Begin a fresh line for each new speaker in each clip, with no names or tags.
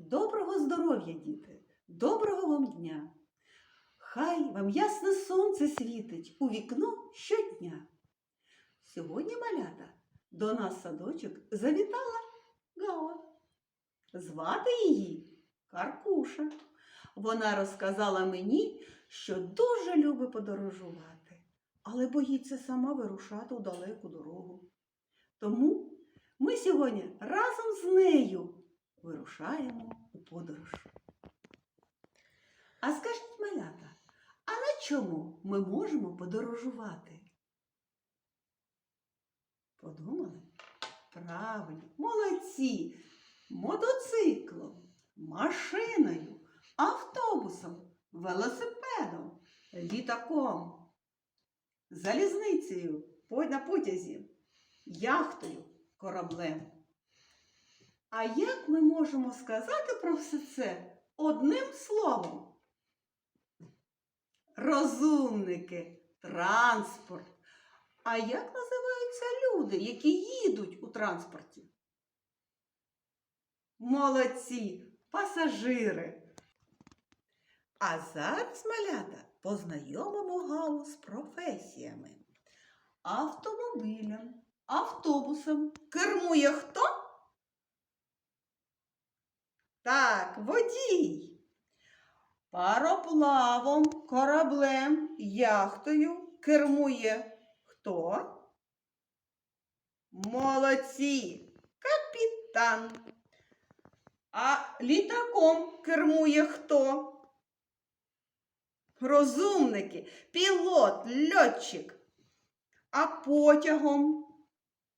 Доброго здоров'я, діти! Доброго вам дня! Хай вам ясне сонце світить у вікно щодня. Сьогодні малята до нас садочок завітала Гава. Звати її Каркуша. Вона розказала мені, що дуже любить подорожувати, але боїться сама вирушати у далеку дорогу. Тому ми сьогодні разом з вирушаємо у подорож. А скажіть, малята, а на чому ми можемо подорожувати? Подумали? Правильно, молодці! Мотоциклом, машиною, автобусом, велосипедом, літаком, залізницею на потязі, яхтою, кораблем. А як ми можемо сказати про все це одним словом? Розумники, транспорт. А як називаються люди, які їдуть у транспорті? Молодці, пасажири. А зараз, малята, познайомимо Галу з професіями. Автомобілем, автобусом кермує хто? Так, водій. Пароплавом, кораблем, яхтою кермує хто? Молодці, капітан. А літаком кермує хто? Розумники, пілот, льотчик. А потягом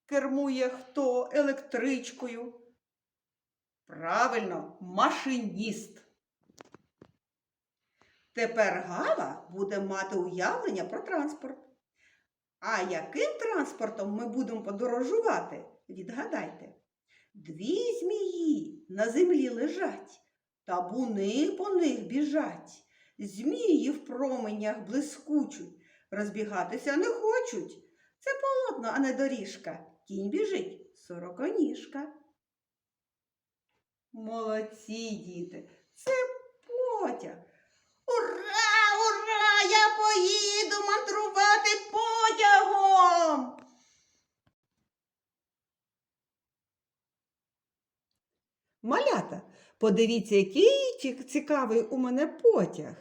кермує хто електричкою? Правильно, машиніст. Тепер Гава буде мати уявлення про транспорт. А яким транспортом ми будемо подорожувати? Відгадайте. Дві змії на землі лежать, табуни по них біжать. Змії в променях блискучуть, розбігатися не хочуть. Це полотно, а не доріжка. Кінь біжить, сороконіжка. Молодці, діти, це потяг. Ура, ура! Я поїду мандрувати потягом. Малята, подивіться, який цікавий у мене потяг.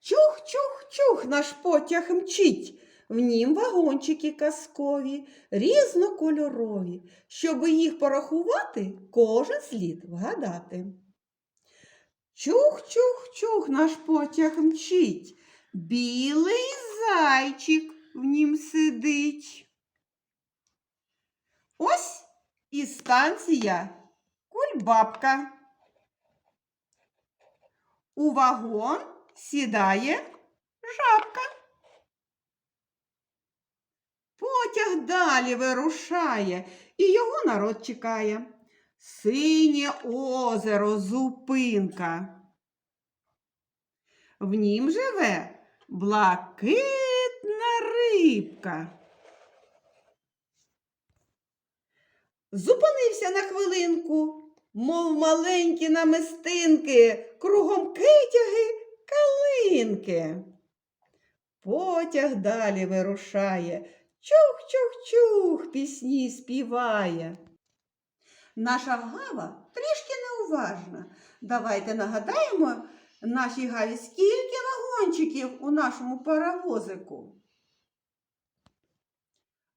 Чух-чух-чух наш потяг мчить. В нім вагончики казкові, різнокольорові. Щоб їх порахувати, кожен слід вгадати. Чух-чух-чух наш потяг мчить. Білий зайчик в нім сидить. Ось і станція Кульбабка. У вагон сідає жабка. Потяг далі вирушає, і його народ чекає. Синє озеро зупинка. В нім живе блакитна рибка. Зупинився на хвилинку, мов маленькі намистинки, кругом китяги калинки. Потяг далі вирушає, чух-чух-чух пісні співає. Наша гава трішки неуважна. Давайте нагадаємо нашій гаві, скільки вагончиків у нашому паровозику.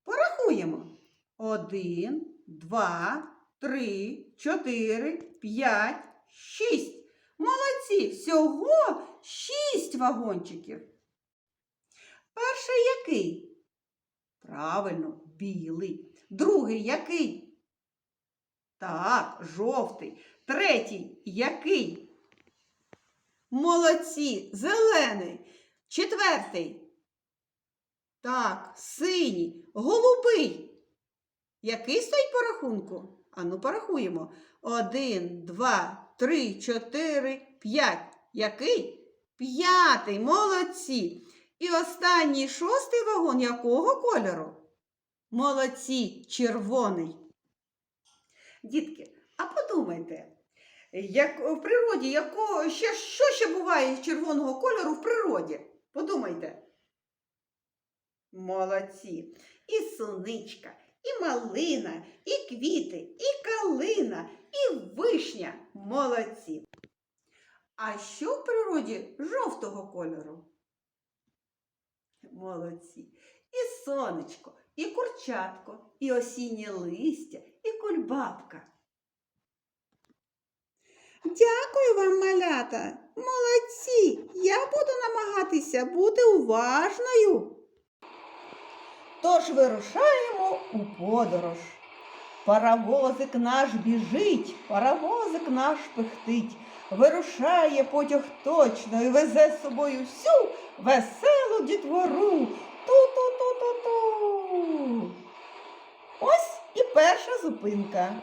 Порахуємо. Один, два, три, чотири, п'ять, шість. Молодці! Всього шість вагончиків. Перший який? Правильно, білий. Другий який? Так, жовтий. Третій який? Молодці, зелений. Четвертий. Так, синій, голубий. Який стоїть по рахунку? Ану, порахуємо. Один, два, три, чотири, п'ять. Який? П'ятий. Молодці. І останній шостий вагон якого кольору? Молодці, червоний. Дітки, А подумайте, як в природі, яко, ще, що ще буває з червоного кольору в природі? Подумайте. Молодці. І суничка, і малина, і квіти, і калина, і вишня. Молодці. А що в природі жовтого кольору? Молодці. І сонечко, і курчатко, і осіннє листя, і кульбабка. Дякую вам, малята. Молодці. Я буду намагатися бути уважною. Тож вирушаємо у подорож. Паровозик наш біжить, паровозик наш пихтить. Вирушає потяг точно і везе з собою всю веселу дітвору. Ту-ту-ту-ту-ту. Ось і перша зупинка.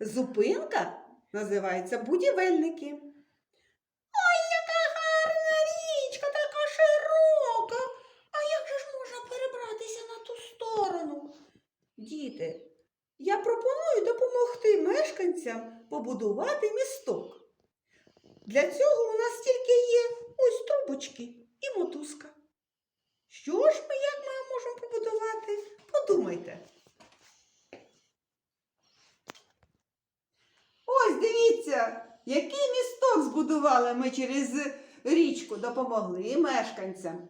Зупинка називається будівельники. Ой, яка гарна річка, така широка. А як же ж можна перебратися на ту сторону? Діти, я пропоную допомогти мешканцям побудувати місток. Для цього у нас тільки є ось трубочки і мотузка. Що ж ми, як ми можемо побудувати? Подумайте. Ось дивіться, який місток збудували ми через річку, допомогли мешканцям.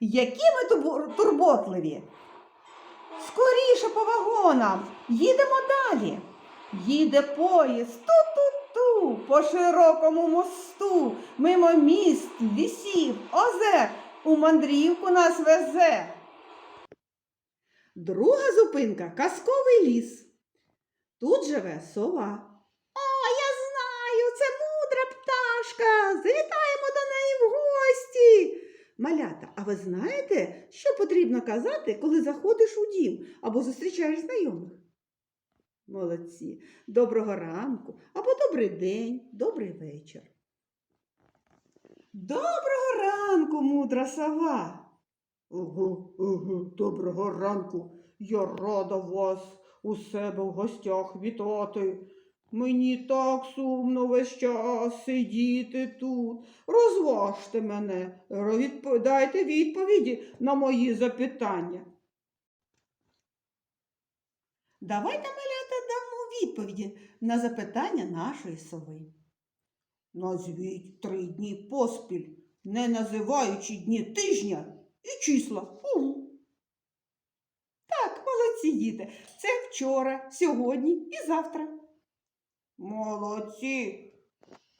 Які ми турботливі. Скоріше по вагонам. Їдемо далі. Їде поїзд ту-ту-ту по широкому мосту, мимо міст, лісів, озер. У мандрівку нас везе. Друга зупинка казковий ліс. Тут живе сова. О, я знаю, це мудра пташка. Завітаємо до неї в гості. Малята, а ви знаєте, що потрібно казати, коли заходиш у дім або зустрічаєш знайомих? Молодці. Доброго ранку або добрий день, добрий вечір. Доброго ранку, мудра сова. Ого, ого, доброго ранку. Я рада вас у себе в гостях вітати. Мені так сумно весь час сидіти тут. Розважте мене, дайте відповіді на мої запитання. Давайте, малята, дамо відповіді на запитання нашої сови. Назвіть три дні поспіль, не називаючи дні тижня і числа. Так, молодці діти. Це вчора, сьогодні і завтра. Молодці.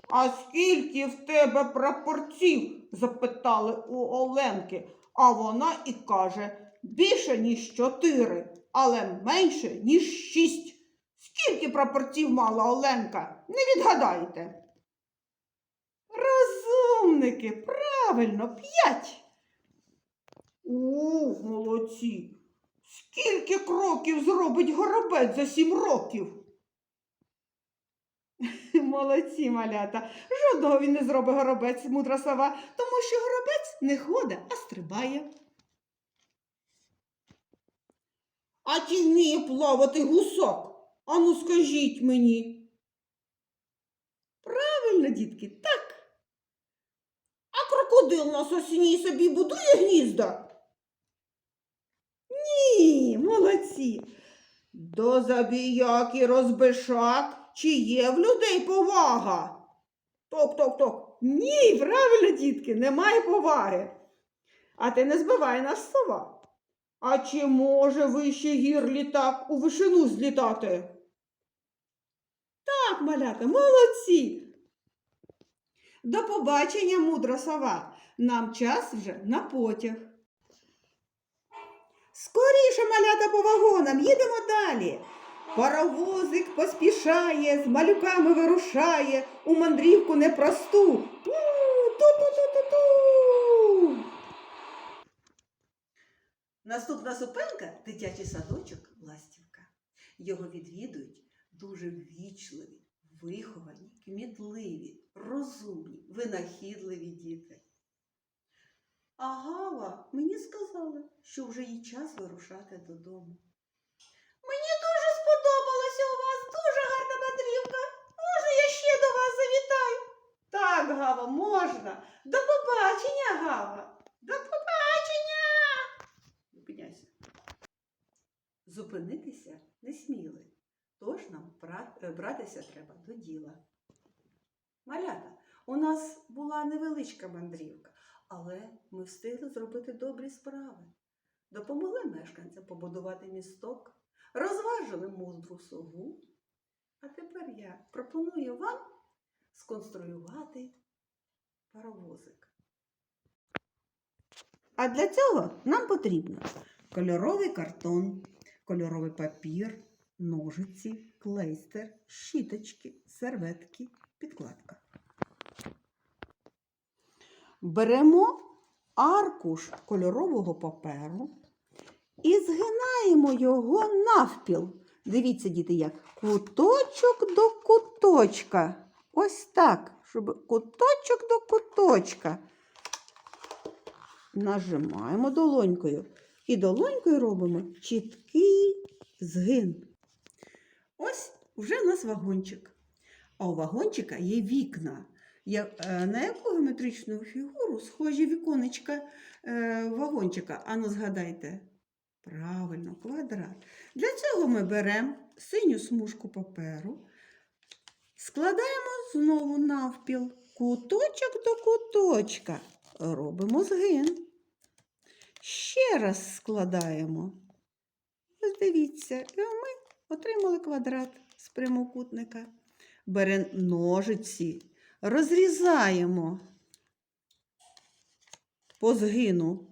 А скільки в тебе прапорців? запитали у Оленки, а вона і каже більше, ніж чотири, але менше, ніж шість. Скільки прапорців мала Оленка? Не відгадаєте. Розумники, правильно, п'ять. У, молодці. Скільки кроків зробить горобець за сім років? Молодці, малята. Жодного він не зробить горобець, мудра сова, тому що горобець не ходить, а стрибає. А чи вміє плавати гусак? Ану, скажіть мені. Правильно, дітки, так. А крокодил на сосні собі будує гнізда? Ні, молодці. До забіяки розбишак, чи є в людей повага? Ток-ток-ток. Ні, правильно, дітки, немає поваги. А ти не збивай нас сова. А чи може вище гір літак у вишину злітати? Так, малята, молодці. До побачення, мудра сова. Нам час вже на потяг. Скоріше, малята, по вагонам, їдемо далі. Паровозик поспішає, з малюками вирушає у мандрівку непросту. У, Ту-ту-ту-ту-ту. Наступна зупинка дитячий садочок Ластівка. Його відвідують дуже ввічливі, виховані, кмітливі, розумні, винахідливі діти. А Гава мені сказала, що вже їй час вирушати додому. Мені дуже сподобалося у вас, дуже гарна мандрівка. Можна я ще до вас завітаю? Так, Гава, можна. До побачення, Гава. До побачення. Зупиняйся. Зупинитися не сміли, тож нам е, братися треба до діла. Малята, у нас була невеличка мандрівка, але ми встигли зробити добрі справи. Допомогли мешканцям побудувати місток, розважили мудру сову. А тепер я пропоную вам сконструювати паровозик. А для цього нам потрібно кольоровий картон, кольоровий папір, ножиці, клейстер, щіточки, серветки, підкладка. Беремо аркуш кольорового паперу і згинаємо його навпіл. Дивіться, діти, як куточок до куточка. Ось так, щоб куточок до куточка. Нажимаємо долонькою. І долонькою робимо чіткий згин. Ось вже у нас вагончик. А у вагончика є вікна. Е, На яку геометричну фігуру схожі віконечка е, вагончика? Ану, згадайте. Правильно, квадрат. Для цього ми беремо синю смужку паперу, складаємо знову навпіл, куточок до куточка. Робимо згин. Ще раз складаємо. Дивіться, і ми отримали квадрат з прямокутника. Беремо ножиці, розрізаємо по згину,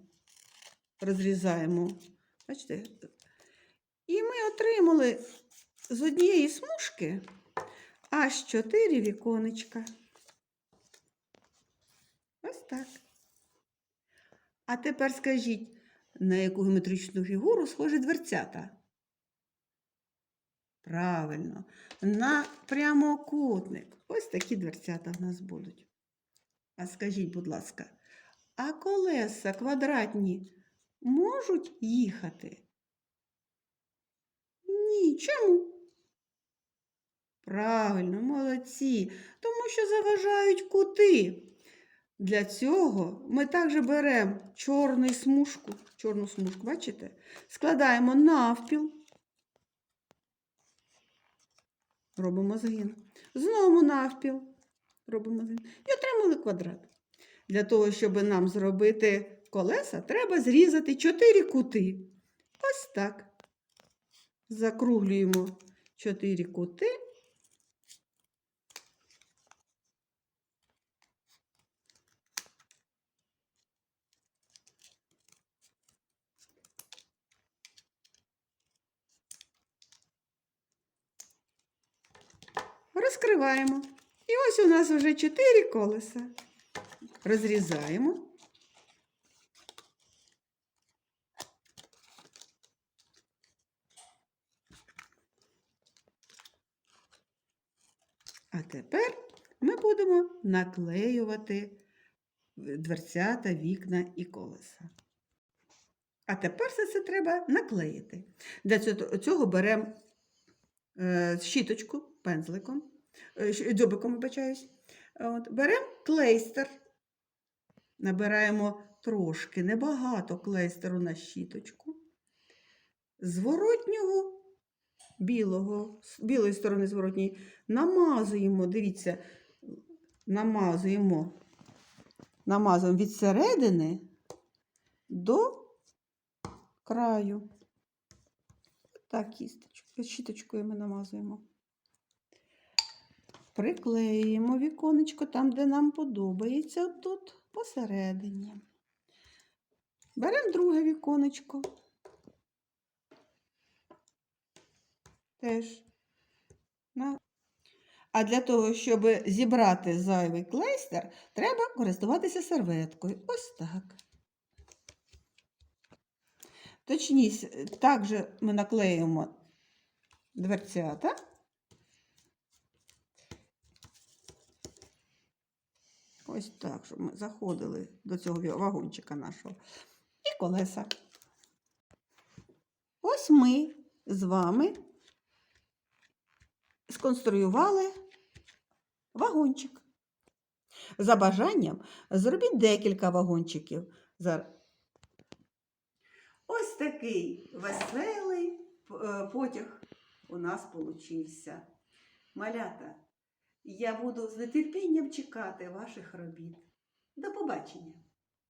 розрізаємо. Бачите? І ми отримали з однієї смужки аж чотири віконечка. Ось так. А тепер скажіть, на яку геометричну фігуру схожі дверцята? Правильно, на прямокутник. Ось такі дверцята в нас будуть. А скажіть, будь ласка, а колеса квадратні можуть їхати? Ні, чому? Правильно, молодці, тому що заважають кути. Для цього ми також беремо чорну смужку, чорну смужку, бачите? Складаємо навпіл, робимо згин. Знову навпіл, робимо згин. І отримали квадрат. Для того, щоб нам зробити колеса, треба зрізати чотири кути. Ось так. Закруглюємо чотири кути. Розкриваємо. І ось у нас вже чотири колеса. Розрізаємо. А тепер ми будемо наклеювати дверцята, вікна і колеса. А тепер все це треба наклеїти. Для цього- беремо е, щіточку пензликом, дзьобиком, вибачаюсь. Беремо клейстер, набираємо трошки, небагато клейстеру на щіточку. Зворотнього білого, з білої сторони зворотньої, намазуємо, дивіться, намазуємо, намазуємо від середини до краю. Так, кісточкою, щіточкою ми намазуємо. Приклеюємо віконечко там, де нам подобається, тут посередині. Беремо друге віконечко. Теж. А для того, щоб зібрати зайвий клейстер, треба користуватися серветкою. Ось так. Точніше, також ми наклеїмо дверцята. Ось так, щоб ми заходили до цього вагончика нашого. І колеса.
ось ми з вами сконструювали вагончик. За бажанням зробіть декілька вагончиків.
Ось такий веселий е, потяг у нас получився. Малята, я буду з нетерпінням чекати ваших робіт. До побачення!